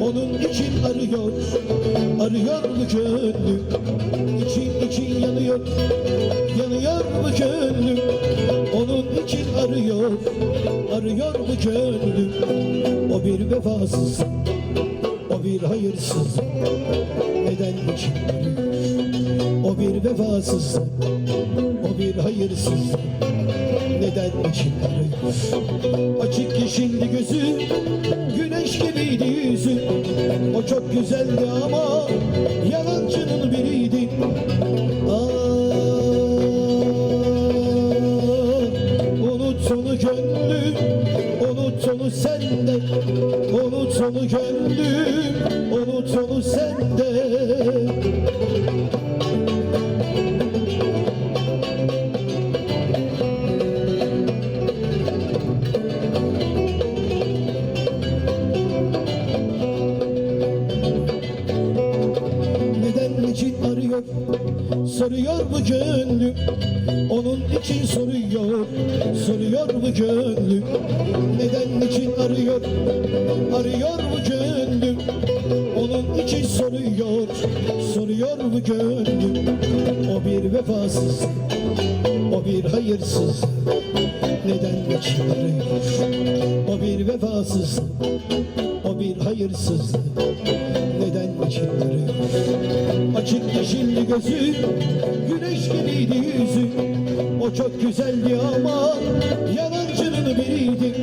Onun için arıyor Arıyor bu gönlüm İçin için yanıyor Yanıyor bu gönlüm Onun için arıyor Arıyor bu gönlüm O bir vefasız O bir hayırsız. Neden için arıyor? O bir vefasız O bir hayırsız. Neden için arıyor? Açık gözü Güneş gibiydi yüzü O çok güzeldi ama Yalancının biriydi. Ah, Unut onu gönlüm Unut onu sende Unut onu gönlüm Unut onu sende Soruyor bu gönlüm. Onun için soruyor. Soruyor bu gönlüm. Neden için arıyor? Arıyor bu gönlüm. Onun için soruyor. Soruyor bu gönlüm. O bir vefasız. O bir hayırsız. Neden için arıyor? O bir vefasız. O bir hayırsız Çıktı şimdi gözü Güneş gibiydi yüzü O çok güzeldi ama Yalancının biriydi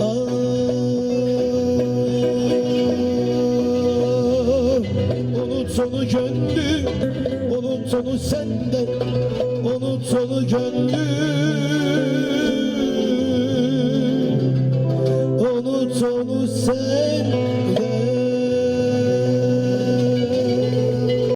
Aa, ah, Onun sonu gönlü Onun sonu sende Onun sonu gönlü. Onun sonu sende